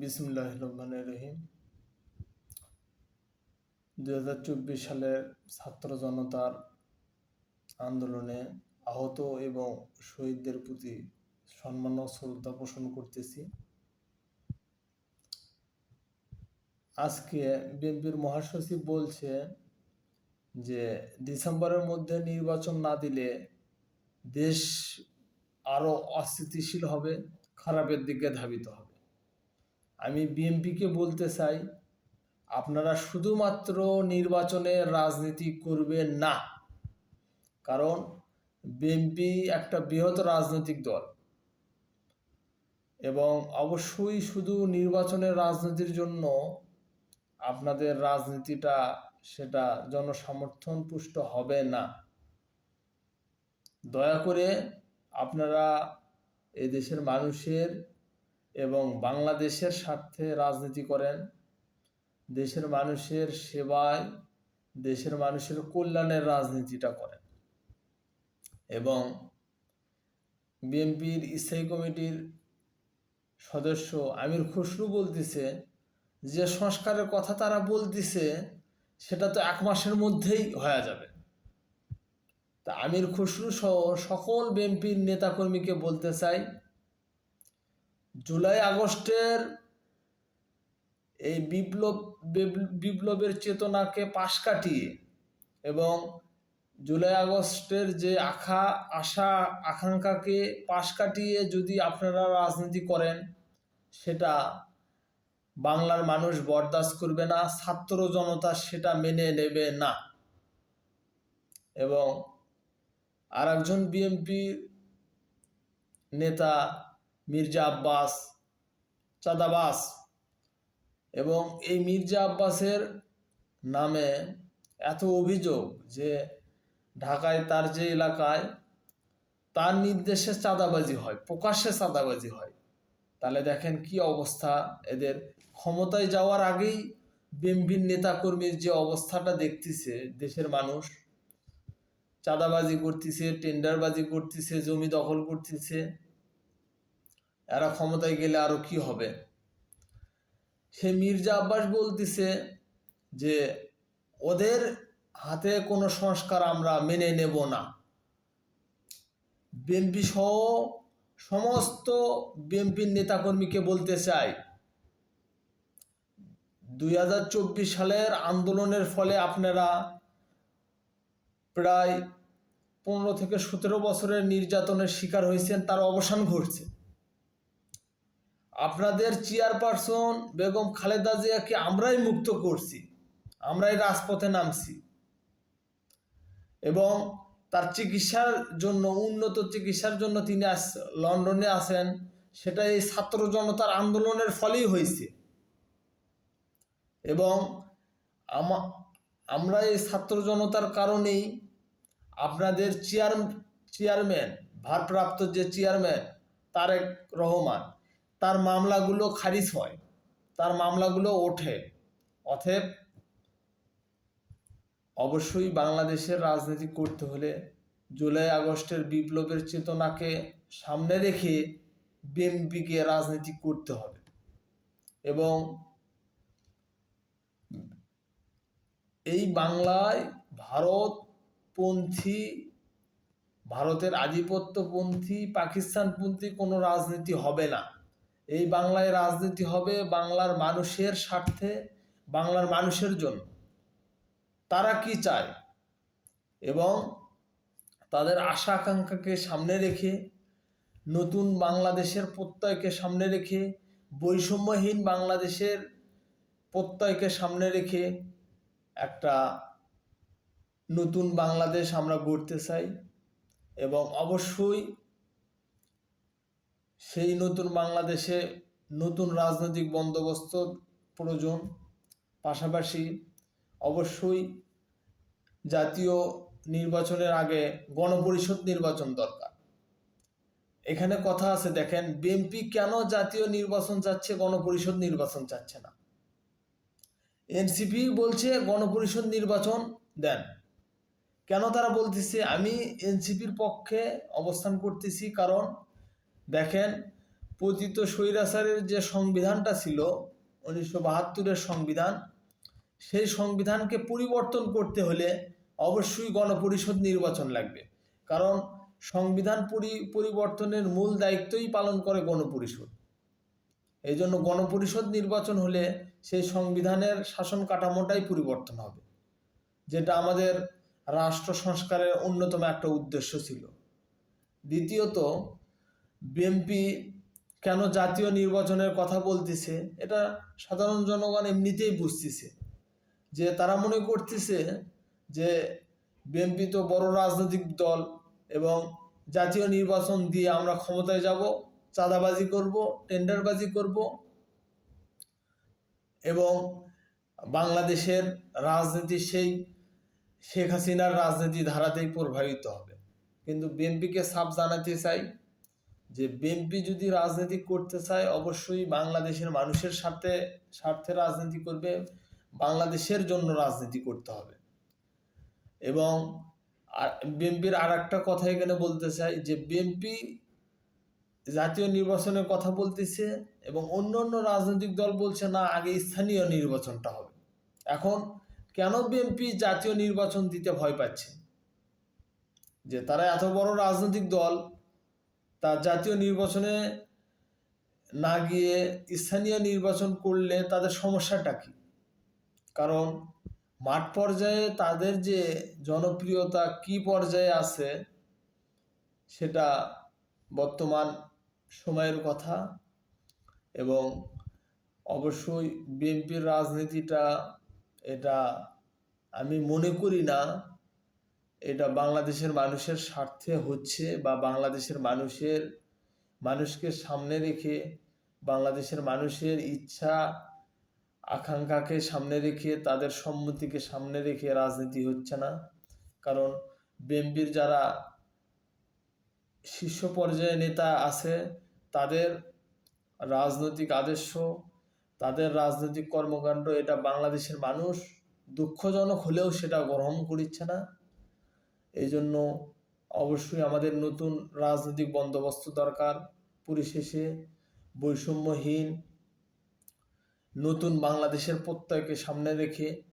বিসমুল্লাহ রহমান রহিম। দুই হাজার চব্বিশ সালের ছাত্র জনতার আন্দোলনে আহত এবং শহীদদের প্রতি সম্মান ও শ্রদ্ধা পোষণ করতেছি। আজকে বিএনপির মহাসচিব বলছে যে, ডিসেম্বরের মধ্যে নির্বাচন না দিলে দেশ আরও অস্থিতিশীল হবে, খারাপের দিকে ধাবিত হবে। আমি বিএনপিকে বলতে চাই, আপনারা শুধুমাত্র নির্বাচনে রাজনীতি করবেন না। কারণ বিএনপি একটা বৃহৎ রাজনৈতিক দল। এবং অবশ্যই শুধু নির্বাচনের রাজনীতির জন্য আপনাদের রাজনীতিটা সেটা জনসমর্থন পুষ্ট হবে না। দয়া করে আপনারা এই দেশের মানুষের এবং বাংলাদেশের স্বার্থে রাজনীতি করেন। দেশের মানুষের সেবায়, দেশের মানুষের কল্যাণের রাজনীতিটা করেন। এবং বিএনপির স্থায়ী কমিটির সদস্য আমির খসরু বলতেছে যে, সংস্কারের কথা তারা বলতেছে, সেটা তো এক মাসের মধ্যেই হয়ে যাবে। তা আমির খসরু সহ সকল বিএনপির নেতাকর্মীকে বলতে চাই জুলাই আগস্টের এই বিপ্লব বিপ্লবের চেতনাকে পাশ কাটিয়ে এবং জুলাই আগস্টের যে আশা আশা, আকাঙ্ক্ষাকে পাশ কাটিয়ে যদি আপনারা রাজনীতি করেন, সেটা বাংলার মানুষ বরদাস্ত করবে না, ছাত্র জনতা সেটা মেনে নেবে না। এবং আর একজন বিএনপির নেতা মির্জা আব্বাস চাঁদাবাস এবং এই মির্জা আব্বাসের নামে এত অভিযোগ যে ঢাকায় তার যে এলাকায় তার নির্দেশে চাঁদাবাজি হয়, প্রকাশ্যে চাঁদাবাজি হয়। তাহলে দেখেন কি অবস্থা, এদের ক্ষমতায় যাওয়ার আগেই বিএমপির নেতাকর্মীর যে অবস্থাটা দেখতেছে দেশের মানুষ, চাঁদাবাজি করতেছে, টেন্ডারবাজি করতেছে, জমি দখল করতেছে এরা ক্ষমতায় গেলে আরও কি হবে? সে মির্জা আব্বাস বলতেছে যে, ওদের হাতে কোনো সংস্কার আমরা মেনে নেব না। বিএনপি সহ সমস্ত বিএনপির নেতাকর্মীকে বলতে চাই, দুই হাজার চব্বিশ সালের আন্দোলনের ফলে আপনারা প্রায় পনেরো থেকে সতেরো বছরের নির্যাতনের শিকার হয়েছেন, তার অবসান ঘটছে। আপনাদের চেয়ারপারসন বেগম খালেদা জিয়াকে আমরাই মুক্ত করছি, আমরাই রাজপথে নামছি। এবং তার চিকিৎসার জন্য, উন্নত চিকিৎসার জন্য তিনি আস, লন্ডনে আছেন সেটা এই ছাত্র জনতার আন্দোলনের ফলেই হয়েছে। এবং আমরা এই ছাত্র জনতার কারণেই আপনাদের চেয়ার, চেয়ারম্যান, ভারপ্রাপ্ত যে চেয়ারম্যান, তারেক রহমান তার মামলাগুলো খারিজ হয়, তার মামলাগুলো ওঠে। অতএব অবশ্যই বাংলাদেশের রাজনীতি করতে হলে জুলাই আগস্টের বিপ্লবের চেতনাকে সামনে রেখে বিএনপিকে রাজনীতি করতে হবে এবং এই বাংলায় ভারতপন্থী, ভারতের আধিপত্যপন্থী, পাকিস্তানপন্থী কোনো রাজনীতি হবে না। এই বাংলায় রাজনীতি হবে বাংলার মানুষের স্বার্থে, বাংলার মানুষের জন্য। তারা কি চায়? এবং তাদের আশা আকাঙ্ক্ষাকে সামনে রেখে, নতুন বাংলাদেশের প্রত্যয়কে সামনে রেখে, বৈষম্যহীন বাংলাদেশের প্রত্যয়কে সামনে রেখে একটা নতুন বাংলাদেশ আমরা গড়তে চাই এবং অবশ্যই সেই নতুন বাংলাদেশে নতুন রাজনৈতিক বন্দোবস্ত প্রয়োজন। পাশাপাশি অবশ্যই জাতীয় নির্বাচনের আগে গণপরিষদ নির্বাচন দরকার। এখানে কথা আছে, দেখেন, বিএনপি কেন জাতীয় নির্বাচন চাচ্ছে, গণপরিষদ নির্বাচন চাচ্ছে না? এনসিপি বলছে, গণপরিষদ নির্বাচন দেন। কেন তারা বলতেছে, আমি এনসিপির পক্ষে অবস্থান করতেছি কারণ দেখেন পতিত স্বৈরাচারের যে সংবিধানটা ছিল, উনিশশো বাহাত্তরের সংবিধান, সেই সংবিধানকে পরিবর্তন করতে হলে অবশ্যই গণপরিষদ নির্বাচন লাগবে। কারণ সংবিধান পরি, পরিবর্তনের মূল দায়িত্বই পালন করে গণপরিষদ। এই জন্য গণপরিষদ নির্বাচন হলে সেই সংবিধানের শাসন কাঠামোটাই পরিবর্তন হবে, যেটা আমাদের রাষ্ট্র সংস্কারের অন্যতম একটা উদ্দেশ্য ছিল। দ্বিতীয়ত বিএনপি কেন জাতীয় নির্বাচনের কথা বলতেছে, এটা সাধারণ জনগণ এমনিতেই বুঝতেছে। যে তারা মনে করতেছে যে বিএনপি তো বড় রাজনৈতিক দল এবং জাতীয় নির্বাচন দিয়ে আমরা ক্ষমতায় যাব, চাঁদাবাজি করব, টেন্ডারবাজি করব এবং বাংলাদেশের রাজনীতি সেই শেখ হাসিনার রাজনীতি ধারাতেই প্রভাবিত হবে। কিন্তু বিএনপিকে সাফ জানাতে চাই যে বিএনপি যদি রাজনীতি করতে চায়, অবশ্যই বাংলাদেশের মানুষের সাথে, স্বার্থে রাজনীতি করবে, বাংলাদেশের জন্য রাজনীতি করতে হবে। এবং বিএনপির আর একটা কথা এখানে বলতে চাই, যে বিএনপি জাতীয় নির্বাচনের কথা বলতেছে এবং অন্য অন্য রাজনৈতিক দল বলছে, না, আগে স্থানীয় নির্বাচনটা হবে। এখন কেন বিএনপি জাতীয় নির্বাচন দিতে ভয় পাচ্ছে? যে তারা এত বড় রাজনৈতিক দল তা জাতীয় নির্বাচনে না গিয়ে স্থানীয় নির্বাচন করলে তাদের সমস্যাটা কি? কারণ মাঠ পর্যায়ে তাদের যে জনপ্রিয়তা কি পর্যায়ে আছে সেটা বর্তমান সময়ের কথা এবং অবশ্যই বিএনপির রাজনীতিটা এটা আমি মনে করি না। এটা বাংলাদেশের মানুষের স্বার্থে হচ্ছে বা বাংলাদেশের মানুষের, মানুষকে সামনে রেখে বাংলাদেশের মানুষের ইচ্ছা, আকাঙ্ক্ষাকে সামনে রেখে, তাদের সম্মতিকে সামনে রেখে রাজনীতি হচ্ছে না। কারণ বিএনপির যারা শীর্ষ পর্যায়ে নেতা আছে, তাদের রাজনৈতিক আদর্শ, তাদের রাজনৈতিক কর্মকাণ্ড, এটা বাংলাদেশের মানুষ দুঃখজনক হলেও সেটা গ্রহণ করিচ্ছে না। এই জন্য অবশ্যই আমাদের নতুন রাজনৈতিক বন্দোবস্ত দরকার। পরিশেষে বৈষম্যহীন নতুন বাংলাদেশের প্রত্যয়কে সামনে রেখে